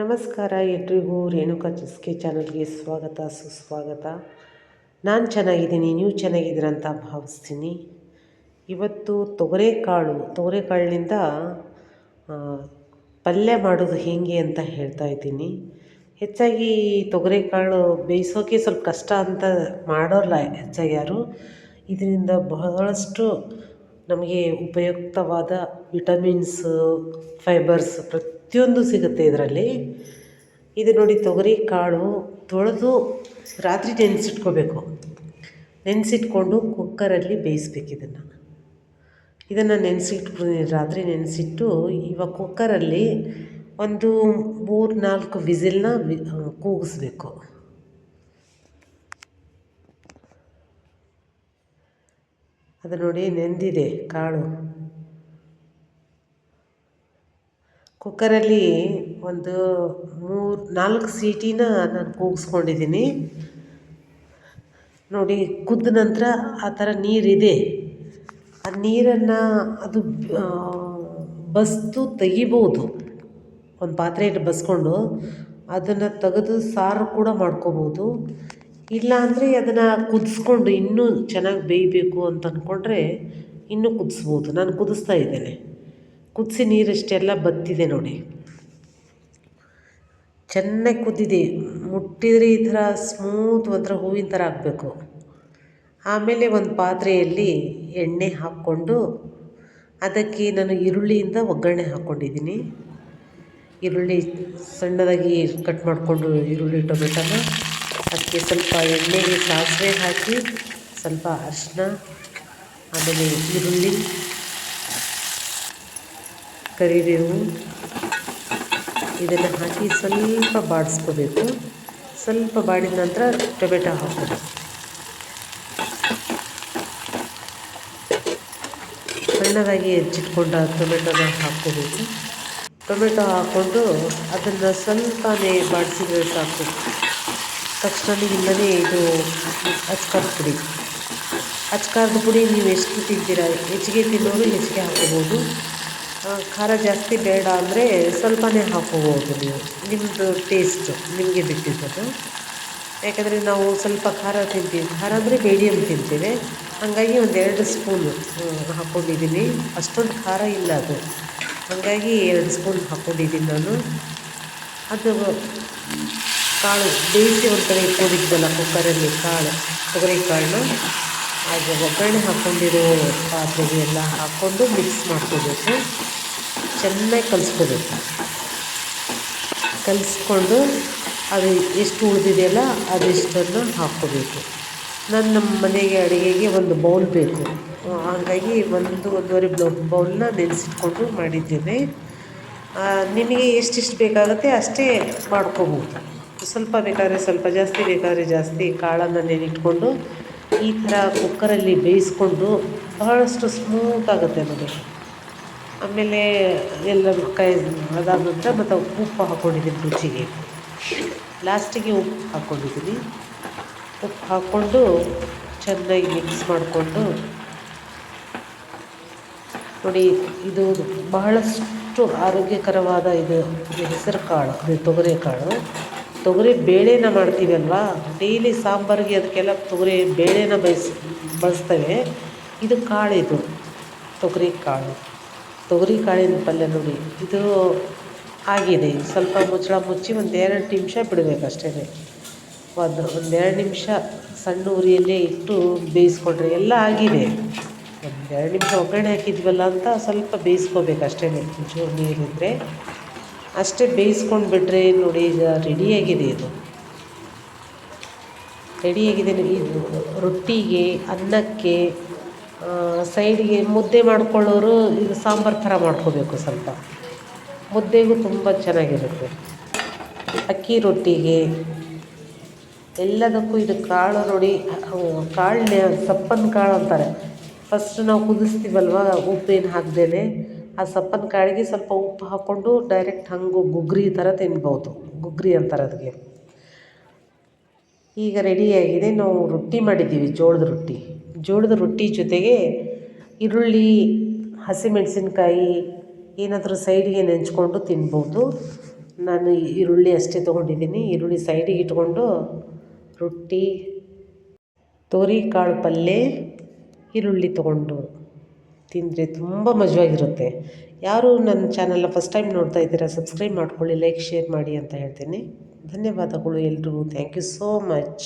ನಮಸ್ಕಾರ ಎಲ್ರಿಗೂ ರೇಣುಕಾ ಚಿಸ್ಕೆ ಚಾನಲ್ಗೆ ಸ್ವಾಗತ, ಸುಸ್ವಾಗತ. ನಾನು ಚೆನ್ನಾಗಿದ್ದೀನಿ, ನೀವು ಚೆನ್ನಾಗಿದ್ದೀರ ಅಂತ ಭಾವಿಸ್ತೀನಿ. ಇವತ್ತು ತೊಗರೆಕಾಳು, ತೊಗರೆಕಾಳಿನಿಂದ ಪಲ್ಯ ಮಾಡೋದು ಹೇಗೆ ಅಂತ ಹೇಳ್ತಾ ಇದ್ದೀನಿ. ಹೆಚ್ಚಾಗಿ ತೊಗರೆಕಾಳು ಬೇಯಿಸೋಕೆ ಸ್ವಲ್ಪ ಕಷ್ಟ ಅಂತ ಮಾಡೋಲ್ಲ ಹೆಚ್ಚಾಗಿ ಯಾರು. ಇದರಿಂದ ಬಹಳಷ್ಟು ನಮಗೆ ಉಪಯುಕ್ತವಾದ ವಿಟಮಿನ್ಸು, ಫೈಬರ್ಸ್ ಪ್ರತಿಯೊಂದು ಸಿಗುತ್ತೆ ಇದರಲ್ಲಿ. ಇದು ನೋಡಿ ತೊಗರಿ, ಕಾಳು ತೊಳೆದು ರಾತ್ರಿ ನೆನೆಸಿಟ್ಕೋಬೇಕು. ನೆನೆಸಿಟ್ಕೊಂಡು ಕುಕ್ಕರಲ್ಲಿ ಬೇಯಿಸ್ಬೇಕು ಇದನ್ನು. ಇದನ್ನು ನೆನೆಸಿಟ್ಕೊಂಡು ರಾತ್ರಿ ನೆನೆಸಿಟ್ಟು ಇವಾಗ ಕುಕ್ಕರಲ್ಲಿ ಒಂದು ಮೂರು, ನಾಲ್ಕು ವಿಸಿಲ್ನ ಕೂಗಿಸ್ಬೇಕು. ಅದು ನೋಡಿ ನೆಂದಿದೆ, ಕಾಳು. ಕುಕ್ಕರಲ್ಲಿ ಒಂದು ಮೂರು, ನಾಲ್ಕು ಸೀಟಿನ ನಾನು ಕೂಗಿಸ್ಕೊಂಡಿದ್ದೀನಿ. ನೋಡಿ, ಕುದ್ದ ನಂತರ ಆ ಥರ ನೀರಿದೆ. ಆ ನೀರನ್ನು ಅದು ಬಸ್ದು ತೆಗಿಬೋದು. ಒಂದು ಪಾತ್ರೆ ಇಟ್ಟು ಬಸ್ಕೊಂಡು ಅದನ್ನು ತೆಗೆದು ಸಾರು ಕೂಡ ಮಾಡ್ಕೋಬೋದು. ಇಲ್ಲ ಅಂದರೆ ಅದನ್ನು ಕುದಿಸ್ಕೊಂಡು ಇನ್ನೂ ಚೆನ್ನಾಗಿ ಬೇಯಬೇಕು ಅಂತ ಅಂದ್ಕೊಂಡ್ರೆ ಇನ್ನೂ ಕುದಿಸ್ಬೋದು. ನಾನು ಕುದಿಸ್ತಾ ಇದ್ದೇನೆ. ಕುದಿಸಿ ನೀರಷ್ಟೆಲ್ಲ ಬತ್ತಿದೆ ನೋಡಿ. ಚೆನ್ನಾಗಿ ಕುದ್ದಿದೆ. ಮುಟ್ಟಿದ್ರೆ ಈ ಥರ ಸ್ಮೂತ್ ಒಂಥರ ಹೂವಿನ ಥರ ಆಗಬೇಕು. ಆಮೇಲೆ ಒಂದು ಪಾತ್ರೆಯಲ್ಲಿ ಎಣ್ಣೆ ಹಾಕ್ಕೊಂಡು ಅದಕ್ಕೆ ನಾನು ಈರುಳ್ಳಿಯಿಂದ ಒಗ್ಗರಣೆ ಹಾಕ್ಕೊಂಡಿದ್ದೀನಿ. ಈರುಳ್ಳಿ ಸಣ್ಣದಾಗಿ ಕಟ್ ಮಾಡಿಕೊಂಡು ಈರುಳ್ಳಿ ಟೊಮೆಟೊನ ಅದಕ್ಕೆ ಸ್ವಲ್ಪ ಎಣ್ಣೆಗೆ ಸಾಸಿವೆ ಹಾಕಿ ಸ್ವಲ್ಪ ಅರಿಶಿನ ಆಮೇಲೆ ಈರುಳ್ಳಿ ಕರಿಬೇವು ಇದನ್ನು ಹಾಕಿ ಸ್ವಲ್ಪ ಬಾಡಿಸ್ಕೋಬೇಕು. ಸ್ವಲ್ಪ ಬಾಡಿದ ನಂತರ ಟೊಮೆಟೊ ಹಾಕೋದು ಸಣ್ಣದಾಗಿ ಹೆಚ್ಚಿಟ್ಕೊಂಡ ಟೊಮೆಟೊನ ಹಾಕ್ಕೋಬೇಕು. ಟೊಮೆಟೊ ಹಾಕ್ಕೊಂಡು ಅದನ್ನು ಸ್ವಲ್ಪನೇ ಬಾಡಿಸಿದ್ರೆ ಸಾಕು. ತಕ್ಷಣದಿಂದಲೇ ಇದು ಅಚ್ಕಾರದ ಪುಡಿ. ಅಚ್ಕಾರದ ಪುಡಿ ನೀವು ಎಷ್ಟು ತಿಂತೀರ? ಹೆಚ್ಚಿಗೆ ತಿನ್ನೋರು ಹೆಚ್ಚಿಗೆ ಹಾಕೋಬೋದು ಖಾರ ಜಾಸ್ತಿ ಬೇಡ ಅಂದರೆ ಸ್ವಲ್ಪನೇ ಹಾಕೋಬೋದು ನೀವು. ನಿಮ್ಮದು ಟೇಸ್ಟು ನಿಮಗೆ ಬಿಟ್ಟಿದ್ದದು ಯಾಕಂದರೆ ನಾವು ಸ್ವಲ್ಪ ಖಾರ ತಿಂತೀವಿ. ಖಾರ ಅಂದರೆ ಮೀಡಿಯಮ್ ತಿಂತೀವಿ. ಹಾಗಾಗಿ ಒಂದೆರಡು ಸ್ಪೂನು ಹಾಕ್ಕೊಂಡಿದ್ದೀನಿ ಅಷ್ಟೊಂದು ಖಾರ ಇಲ್ಲ ಅದು. ಹಾಗಾಗಿ ಎರಡು ಸ್ಪೂನ್ ಹಾಕ್ಕೊಂಡಿದ್ದೀನಿ ನಾನು. ಅದು ಕಾಳು, ಬೇಯಿಸಿ ಒಂದು ಕಡೆ ಇಟ್ಕೊಂಡಿದ್ದಲ್ಲ ಕುಕ್ಕರಲ್ಲಿ ಕಾಳು ತೊಗರಿ ಕಾಳನ್ನ ಅದು ಒಗ್ಗರಣೆ ಹಾಕ್ಕೊಂಡಿರೋ ಪಾತ್ರೆಗೆ ಎಲ್ಲ ಹಾಕ್ಕೊಂಡು ಮಿಕ್ಸ್ ಮಾಡ್ಕೋಬೇಕು. ಚೆನ್ನಾಗಿ ಕಲಿಸ್ಕೋಬೇಕು. ಕಲಿಸ್ಕೊಂಡು ಅದು ಎಷ್ಟು ಉಳಿದಿದೆಯಲ್ಲ ಅದೆಷ್ಟನ್ನು ಹಾಕ್ಕೋಬೇಕು. ನಾನು ನಮ್ಮ ಮನೆಗೆ ಅಡುಗೆಗೆ ಒಂದು ಬೌಲ್ ಬೇಕು. ಹಾಗಾಗಿ ಒಂದು ಒಂದೂವರೆ ಬೌಲ್ನ ನೆನೆಸಿಟ್ಕೊಂಡು ಮಾಡಿದ್ದೇನೆ. ನಿಮಗೆ ಎಷ್ಟಿಷ್ಟು ಬೇಕಾಗುತ್ತೆ ಅಷ್ಟೇ ಮಾಡ್ಕೋಬೋದು. ಸ್ವಲ್ಪ ಬೇಕಾದರೆ ಸ್ವಲ್ಪ ಜಾಸ್ತಿ, ಬೇಕಾದರೆ ಜಾಸ್ತಿ ಕಾಳನ್ನು ನೆನಿಟ್ಕೊಂಡು ಈ ಥರ ಕುಕ್ಕರಲ್ಲಿ ಬೇಯಿಸ್ಕೊಂಡು ಬಹಳಷ್ಟು ಸ್ಮೂತ್ ಆಗುತ್ತೆ ನೋಡಿ. ಆಮೇಲೆ ಎಲ್ಲ ಕೈ ಅದಾದ ನಂತರ ಮತ್ತು ಉಪ್ಪು ಹಾಕ್ಕೊಂಡಿದ್ದೀನಿ ರುಚಿಗೆ. ಲಾಸ್ಟಿಗೆ ಉಪ್ಪು ಹಾಕ್ಕೊಂಡಿದ್ದೀನಿ ಉಪ್ಪು ಹಾಕ್ಕೊಂಡು ಚೆನ್ನಾಗಿ ಮಿಕ್ಸ್ ಮಾಡಿಕೊಂಡು ನೋಡಿ, ಇದು ಬಹಳಷ್ಟು ಆರೋಗ್ಯಕರವಾದ ಇದು ಹೆಸರು ಕಾಳು ತೊಗರಿ ಕಾಳು ತೊಗರಿ ಬೇಳೆನ ಮಾಡ್ತೀವಲ್ವಾ ಡೈಲಿ ಸಾಂಬಾರಿಗೆ ಅದಕ್ಕೆಲ್ಲ ತೊಗರಿ ಬೇಳೆನ ಬಯಸ್, ಬಳಸ್ತೇವೆ. ಇದು ಕಾಳಿದು, ತೊಗರಿ ಕಾಳು. ತೊಗರಿ ಕಾಳಿನ ಪಲ್ಯ ನೋಡಿ, ಇದು ಆಗಿದೆ. ಸ್ವಲ್ಪ ಮುಚ್ಚಳ ಮುಚ್ಚಿ ಒಂದು ಎರಡು ನಿಮಿಷ ಬಿಡಬೇಕಷ್ಟೇ ಒಂದು ಒಂದೆರಡು ನಿಮಿಷ ಸಣ್ಣ ಉರಿಯಲ್ಲೇ ಇಟ್ಟು ಬೇಯಿಸ್ಕೊಂಡ್ರೆ ಎಲ್ಲ ಆಗಿದೆ. ಒಂದೆರಡು ನಿಮಿಷ ಒಗ್ಗರಣೆ ಹಾಕಿದ್ವಲ್ಲ ಅಂತ ಸ್ವಲ್ಪ ಬೇಯಿಸ್ಕೋಬೇಕು ಅಷ್ಟೇ ಚೂರು ನೀರಿದ್ದರೆ ಅಷ್ಟೇ ಬೇಯಿಸ್ಕೊಂಡು ಬಿಟ್ಟರೆ ನೋಡಿ, ಈಗ ರೆಡಿಯಾಗಿದೆ ಇದು. ರೆಡಿಯಾಗಿದೆ ಇದು. ರೊಟ್ಟಿಗೆ, ಅನ್ನಕ್ಕೆ ಸೈಡಿಗೆ ಮುದ್ದೆ ಮಾಡ್ಕೊಳ್ಳೋರು ಇದು ಸಾಂಬಾರು ಥರ ಮಾಡ್ಕೋಬೇಕು ಸ್ವಲ್ಪ. ಮುದ್ದೆಗೂ ತುಂಬ ಚೆನ್ನಾಗಿರುತ್ತೆ. ಅಕ್ಕಿ ರೊಟ್ಟಿಗೆ, ಎಲ್ಲದಕ್ಕೂ ಇದು ಕಾಳು ನೋಡಿ ಕಾಳನ್ನೇ ಸಪ್ಪನ ಕಾಳು ಅಂತಾರೆ. ಫಸ್ಟ್ ನಾವು ಕುದಿಸ್ತೀವಲ್ವ ಉಪ್ಪೇನು ಹಾಕ್ದೇ ಆ ಸಪ್ಪನ ಕಾಳಿಗೆ ಸ್ವಲ್ಪ ಉಪ್ಪು ಹಾಕ್ಕೊಂಡು ಡೈರೆಕ್ಟ್ ಹಂಗೆ ಗುಗ್ರಿ ಥರ ತಿನ್ಬೋದು. ಗುಗ್ರಿ ಅಂತಾರೆ ಅದಕ್ಕೆ. ಈಗ ರೆಡಿಯಾಗಿದೆ ನಾವು ರೊಟ್ಟಿ ಮಾಡಿದ್ದೀವಿ, ಜೋಳದ ರೊಟ್ಟಿ. ಜೋಳದ ರೊಟ್ಟಿ ಜೊತೆಗೆ ಈರುಳ್ಳಿ, ಹಸಿಮೆಣಸಿನ್ಕಾಯಿ ಏನಾದರೂ ಸೈಡಿಗೆ ನೆಂಚ್ಕೊಂಡು ತಿನ್ಬೋದು. ನಾನು ಈರುಳ್ಳಿ ಅಷ್ಟೇ ತೊಗೊಂಡಿದ್ದೀನಿ. ಈರುಳ್ಳಿ ಸೈಡಿಗೆ ಇಟ್ಕೊಂಡು ರೊಟ್ಟಿ ಕಾಳು ಪಲ್ಯ ಈರುಳ್ಳಿ ತೊಗೊಂಡು. ತಿಂದರೆ ತುಂಬ ಮಜವಾಗಿರುತ್ತೆ. ಯಾರು ನನ್ನ ಚಾನಲ್ನ ಫಸ್ಟ್ ಟೈಮ್ ನೋಡ್ತಾ ಇದ್ದೀರಾ ಸಬ್ಸ್ಕ್ರೈಬ್ ಮಾಡ್ಕೊಳ್ಳಿ ಲೈಕ್ ಶೇರ್ ಮಾಡಿ ಅಂತ ಹೇಳ್ತೀನಿ. ಧನ್ಯವಾದಗಳು ಎಲ್ರಿಗೂ. Thank you so much